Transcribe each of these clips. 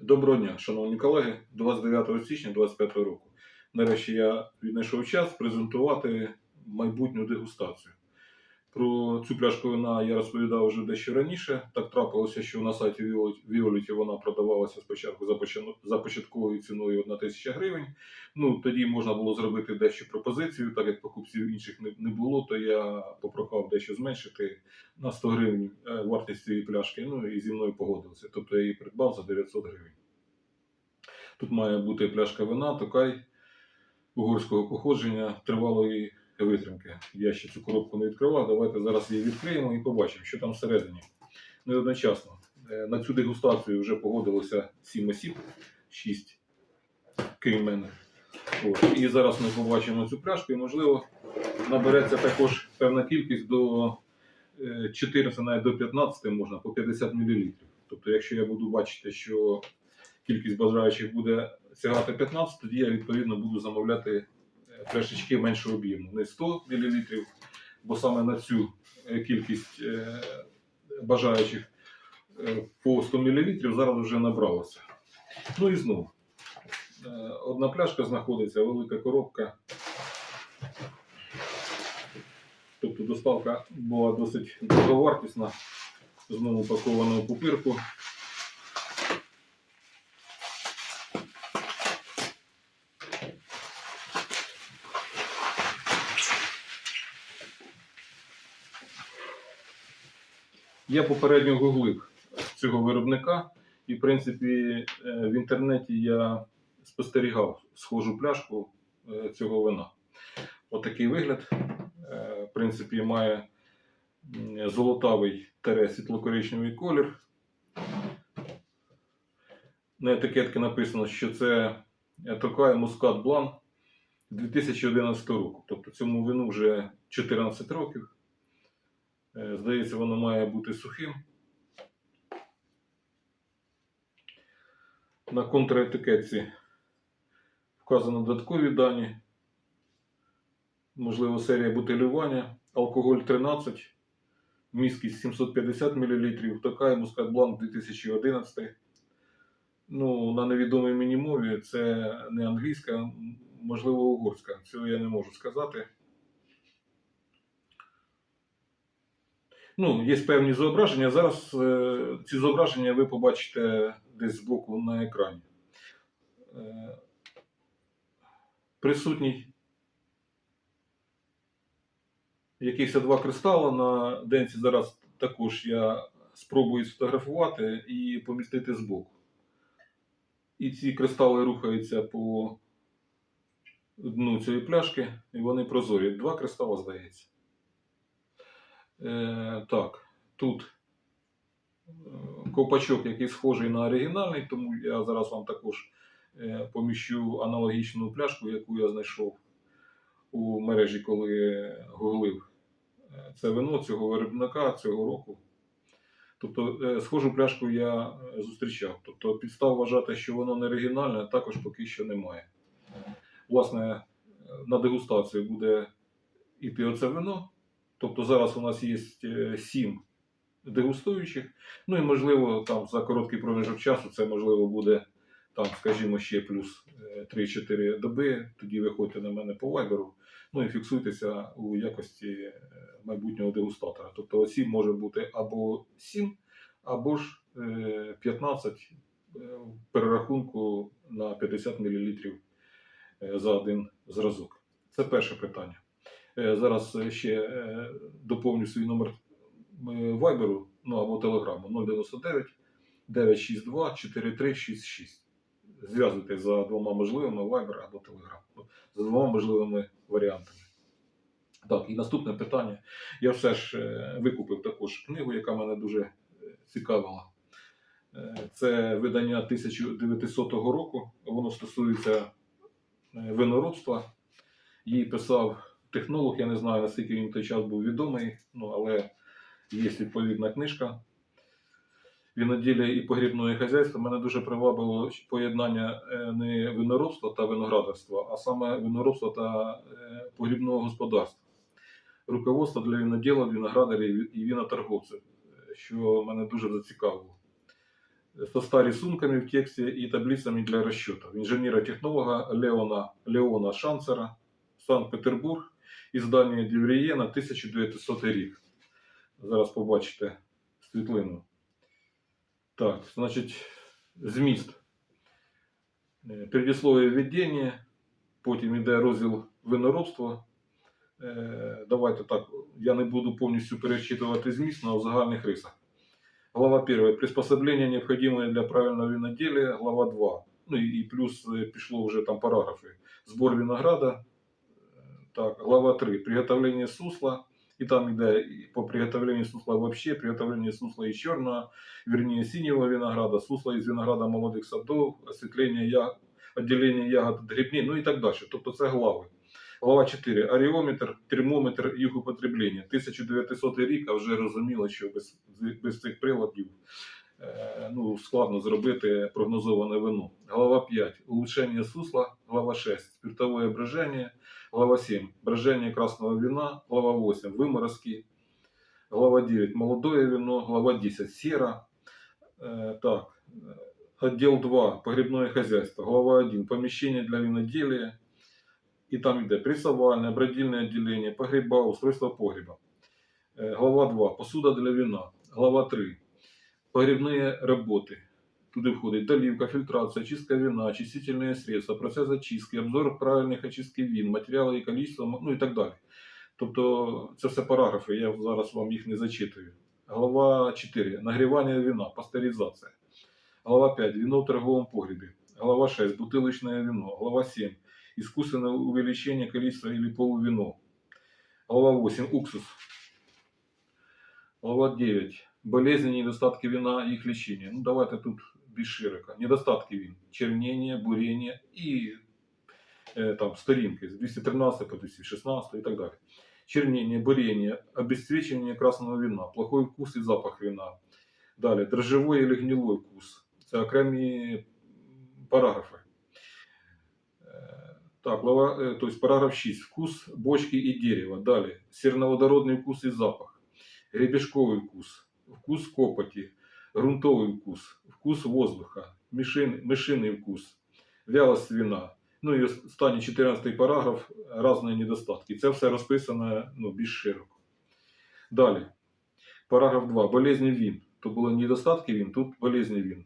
Доброго дня, шановні колеги, 29 січня 2025 року. Нарешті я віднайшов час презентувати майбутню дегустацію. Про цю пляшку вина я розповідав вже дещо раніше. Так трапилося, що на сайті Violet вона продавалася спочатку за початковою ціною 1 тисяча гривень. Ну тоді можна було зробити дещо пропозицію, так як покупців інших не, не було, то я попрохав дещо зменшити на 100 гривень е, вартість цієї пляшки. Ну і зі мною погодилися. Тобто я її придбав за 900 гривень. Тут має бути пляшка вина, токай угорського походження тривалої витримки. Я ще цю коробку не відкривав. Давайте зараз її відкриємо і побачимо, що там всередині. Ну і одночасно. е, На цю дегустацію вже погодилося 7 осіб, 6 крім мене. От. І зараз ми побачимо цю пляшку, і можливо набереться також певна кількість до е, 14, навіть до 15 можна по 50 мл. Тобто, якщо я буду бачити, що кількість бажаючих буде сягати 15, тоді я відповідно буду замовляти е, пляшечки меншого об'єму, не 100 мл, бо саме на цю е, кількість е, бажаючих е, по 100 мл зараз вже набралося. Ну і знову. Одна пляшка знаходиться, велика коробка. Тобто доставка була досить дороговартісна. Знову упакована в пупирку. Я попередньо гуглив цього виробника, і, в принципі, е, в інтернеті я спостерігав схожу пляшку е, цього вина. Отакий вигляд. Е, В принципі, має золотавий тере світло-коричневий колір. На етикетці написано, що це Токай Мускат Блан 2011 року. Тобто цьому вину вже 14 років. Е, Здається, воно має бути сухим. На контраетикетці вказано додаткові дані. Можливо, серія бутилювання, алкоголь 13, міськість 750 мл, така і Мускат Бланк 2011. Ну, на невідомій мені мові це не англійська, можливо, угорська. Цього я не можу сказати. Ну, є певні зображення. Зараз е, ці зображення ви побачите десь збоку на екрані. Е, присутній якихось два кристали на денці. Зараз також я спробую сфотографувати і помістити збоку. І ці кристали рухаються по дну цієї пляшки, і вони прозорі. Два кристали, здається. Е, так, тут е, ковпачок, який схожий на оригінальний, тому я зараз вам також е, поміщу аналогічну пляшку, яку я знайшов у мережі, коли гуглив це вино цього виробника цього року. Тобто, схожу пляшку я зустрічав. Тобто, підстав вважати, що воно не оригінальне, також поки що немає. Власне, на дегустацію буде іти оце вино. Тобто зараз у нас є е, сім дегустуючих. Ну і можливо, там за короткий проміжок часу це можливо буде там, скажімо, ще плюс е, 3-4 доби. Тоді виходьте на мене по вайберу. Ну і фіксуйтеся у якості е, майбутнього дегустатора. Тобто осіб може бути або 7, або ж е, 15 е, в перерахунку на 50 мл за один зразок. Це перше питання. Е, Зараз е, ще е, доповню свій номер вайберу, ну або телеграму 099 962 4366. Зв'язуйтесь за двома можливими вайбер або телеграм. За двома можливими варіантами. Так, і наступне питання. Я все ж викупив також книгу, яка мене дуже цікавила. Це видання 1900 року. Воно стосується виноробства. Її писав технолог, я не знаю, наскільки він в той час був відомий, ну, але є відповідна книжка. Віноділля і погрібної хазяйства мене дуже привабило поєднання е, не виноробства та виноградарства, а саме виноробства та е, погрібного господарства. Руководство для виноділа, виноградарів і віноторговців, е, що мене дуже зацікавило. со 100 рисунками в тексте и таблицами для расчетов. Инженера-технолога Леона, Леона Шанцера, Санкт-Петербург, издание Діврієна, 1900 рік. Зараз побачите світлину. Так, значить, зміст. Е, Передисловие введення, потім йде розділ виноробства. Е, Давайте так, я не буду повністю перечитувати зміст на загальних рисах. Глава 1. Приспособления, необходимые для правильного виноделия. Глава 2. Ну и плюс э, пішло вже там параграфи. Сбор винограда. Так, глава 3. Приготовление сусла. И там іде і по приготовлению сусла вообще, приготовление сусла из черного, вернее синего винограда, сусла из винограда молодых садов, осветление я... отделение ягод грибней, ну і так далі. Тобто це глави. Глава 4. Аріометр, термометр їх употреблення. 1900 рік, а вже розуміло, що без, без цих приладів е, ну, складно зробити прогнозоване вино. Глава 5. Улучшення сусла. Глава 6. Спиртовое брожение. Глава 7. Брожение красного вина. Глава 8. Выморозки. Глава 9. Молодое вино. Глава 10. Сера. Е, так. е, Отдел 2. Погребное хозяйство. Глава 1. Помещение для виноделия. І там йде пресовальне, бродільне відділення, погреба, устройство погреба. Е, Глава 2. Посуда для вина. Глава 3. Погребні роботи. Туди входить доливка, фильтрация, чистка вина, очистительные средства, процесс очистки, обзор правильних очистки вин, матеріали і количество, ну і так далі. Тобто це все параграфи, я зараз вам їх не зачитую. Глава 4. Нагрівання вина, пастеризація. Глава 5. Вино в торговом погребе. Глава 6. Бутылочное вино. Глава 7 искусственное увеличение количества или полувино. Глава 8. Уксус. Глава 9. Болезни, недостатки вина и их лечение. Ну, давайте тут більш широко. Недостатки вин. Чернение, бурение и э, там сторінки з 213 по 216 и так далее. Чернение, бурение, обесцвечивание красного вина, плохой вкус и запах вина. Далее, дрожжевой или гнилой вкус. Це окремі параграфи. Е, Так, глава, э, то есть параграф 6. Вкус бочки и дерева. Далее. Серноводородный вкус и запах. Гребешковый вкус. Вкус копоти. Грунтовый вкус. Вкус воздуха. Мышиный, мышиный вкус. Вялость вина. Ну і останній 14 параграф різні недостатки. Це все розписано ну, більш широко. Далі. Параграф 2. Болезні він. То були недостатки він, тут болезні він.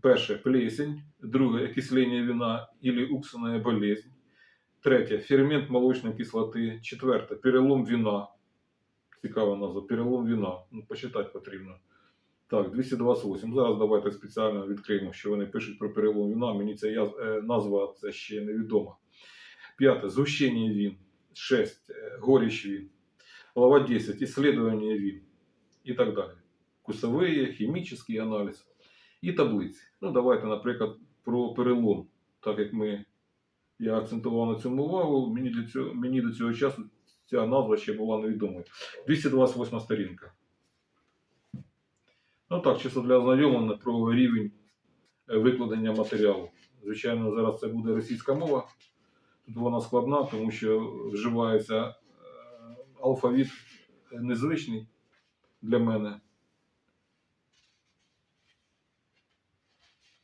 Перше плесень, друге окислення вина или уксусная болезнь. Третє фермент молочної кислоти. Четверте перелом вина. Цікава назва. Перелом вина. Ну, почитати потрібно. Так, 228. Зараз давайте спеціально відкриємо, що вони пишуть про перелом вина. Мені ця е, назва це ще невідома. П'яте. Згущення він. Шесть. е, Горіч він. Глава 10. Исследование вин. І так далі. Вкусовий, хімічний аналіз і таблиці. Ну, давайте, наприклад, про перелом. Так як ми, я акцентував на цьому увагу, мені, для цього, мені до цього часу ця назва ще була невідомою. 228 сторінка. Ну так, чисто для ознайомлення про рівень е, викладення матеріалу. Звичайно, зараз це буде російська мова. Тут вона складна, тому що вживається е, алфавіт незвичний для мене.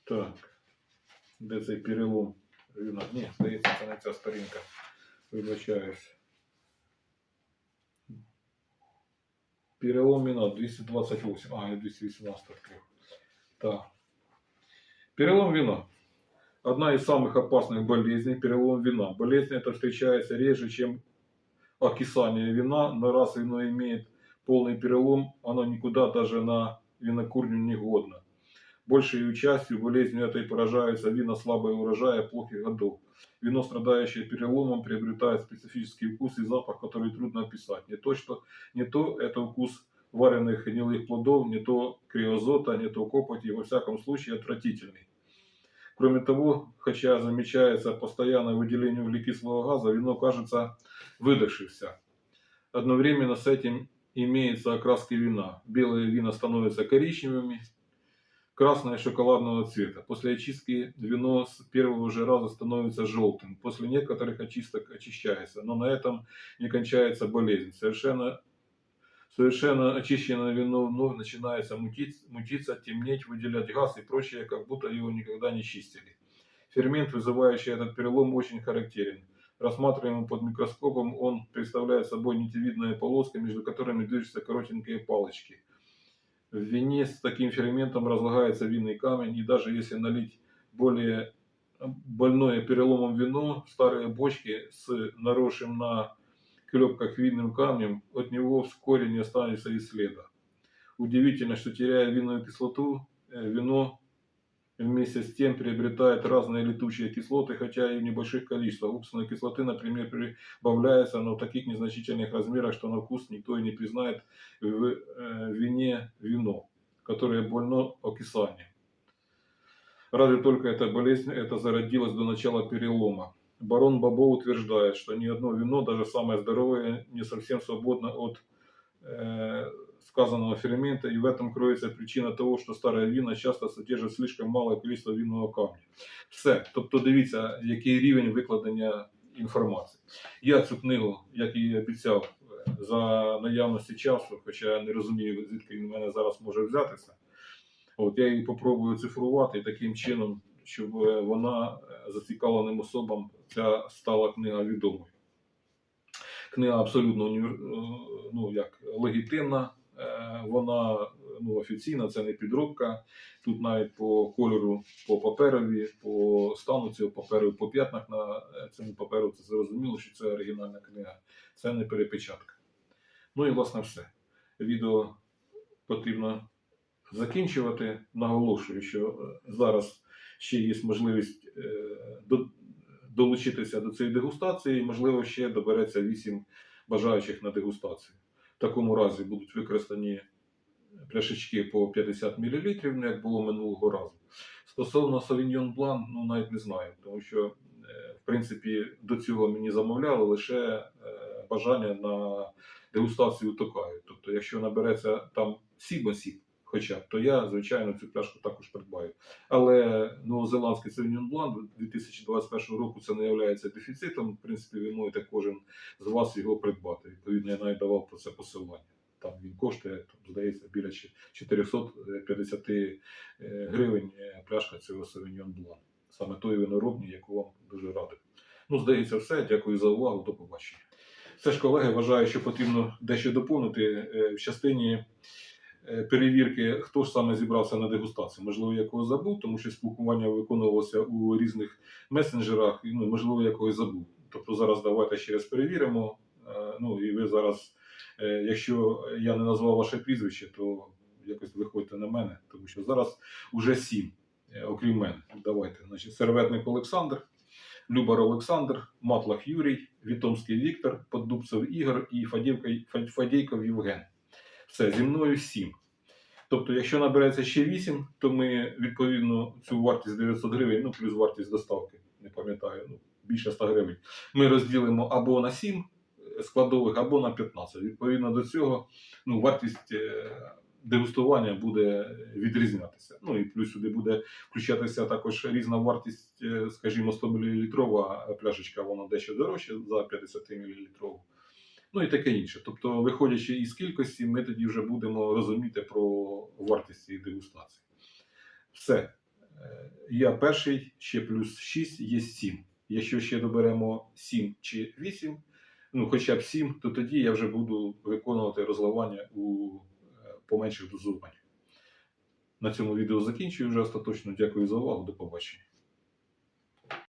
Так. Де цей перелом? Ні, здається, це не ця сторінка. Вибачаюсь. Перелом вина 228. А, я 218 открыл. Так. Перелом вина. Одна из самых опасных болезней – перелом вина. Болезнь эта встречается реже, чем окисание вина, но раз вино имеет полный перелом, оно никуда даже на винокурню не годно. Большей частью болезнью этой поражаются вина слабого урожая плохих годов. Вино, страдающее переломом, приобретает специфический вкус и запах, который трудно описать. Не то, что, не то это вкус вареных гнилых плодов, не то криозота, не то копоти, во всяком случае отвратительный. Кроме того, хотя замечается постоянное выделение углекислого газа, вино кажется выдохшимся. Одновременно с этим имеется окраски вина. Белые вина становятся коричневыми, красное шоколадного цвета. После очистки вино с первого же раза становится желтым. После некоторых очисток очищается. Но на этом не кончается болезнь. Совершенно Совершенно очищенное вино вновь начинается мутить, мутиться, темнеть, выделять газ и прочее, как будто его никогда не чистили. Фермент, вызывающий этот перелом, очень характерен. Рассматриваемый под микроскопом, он представляет собой нитевидная полоска, между которыми движутся коротенькие палочки. В вине с таким ферментом разлагается винный камень, и даже если налить более больное переломом вино, старые бочки с наросшим на клепках винным камнем, от него вскоре не останется и следа. Удивительно, что теряя винную кислоту, э, вино вместе с тем приобретает разные летучие кислоты, хотя и в небольших количествах. Уксусной кислоты, например, прибавляется, но в таких незначительных размерах, что на вкус никто и не признает в э, вине вино, которое больно окисанием. Разве только эта болезнь это зародилась до начала перелома. Барон Бабо утверждает, что ни одно вино, даже самое здоровое, не совсем свободно от э, сказанного фермента, и в этом кроется причина того, що старе віно часто содержить слишком мале количество винного камня. Все. Тобто дивіться, який рівень викладення інформації. Я цю книгу, як і обіцяв, за наявності часу, хоча я не розумію, звідки він в мене зараз може взятися. От я її попробую цифрувати таким чином, щоб е, вона е, зацікавленим особам ця стала книга відомою. Книга абсолютно е, ну, як, легітимна, вона ну, офіційна, це не підробка. Тут навіть по кольору, по паперові, по стану цього паперу, по п'ятнах на е, цьому паперу, це зрозуміло, що це оригінальна книга, це не перепечатка. Ну і власне все. Відео потрібно закінчувати. Наголошую, що е, зараз ще є можливість е, до- долучитися до цієї дегустації, і, можливо, ще добереться 8 бажаючих на дегустацію. Такому разі будуть використані пляшечки по 50 мл, не як було минулого разу. Стосовно Sauvignon Blanc, ну навіть не знаю, тому що, е, в принципі, до цього мені замовляли лише е, бажання на дегустацію токаю. Тобто, якщо набереться там сіб-осіб, хоча б, то я, звичайно, цю пляшку також придбаю. Але новозеландський Sauvignon Blanc 2021 року це не є дефіцитом. В принципі, ви можете кожен з вас його придбати. Відповідно, я навіть давав про це посилання. Там він коштує, там, здається, біля 450 е, гривень е, пляшка цього Sauvignon Blanc. Саме тої виноробні, яку вам дуже радив. Ну, здається, все. Дякую за увагу. До побачення. Все ж, колеги, вважаю, що потрібно дещо доповнити е, в частині перевірки, хто ж саме зібрався на дегустацію. Можливо, я когось забув, тому що спілкування виконувалося у різних месенджерах, і ну, можливо, я когось забув. Тобто зараз давайте ще раз перевіримо. Е, Ну і ви зараз, е, якщо я не назвав ваше прізвище, то якось виходьте на мене, тому що зараз уже сім, е, окрім мене. Давайте. Значить, серветник Олександр, Любар Олександр, Матлах Юрій, Вітомський Віктор, Поддубцев Ігор і Фадєйков Євген. Все, зі мною сім. Тобто, якщо набереться ще 8, то ми відповідно цю вартість 900 гривень, ну плюс вартість доставки, не пам'ятаю, ну, більше 100 гривень, ми розділимо або на 7 складових, або на 15. Відповідно до цього ну, вартість е, дегустування буде відрізнятися. Ну і плюс сюди буде включатися також різна вартість, е, скажімо, 100 мл пляшечка, вона дещо дорожча за 50 мл. Ну і таке інше. Тобто, виходячи із кількості, ми тоді вже будемо розуміти про вартість цієї дегустації. Все. Е, Я перший, ще плюс 6 є 7. Якщо ще доберемо 7 чи 8, ну хоча б 7, то тоді я вже буду виконувати розливання у е, поменших дозуваннях. На цьому відео закінчую вже остаточно. Дякую за увагу. До побачення.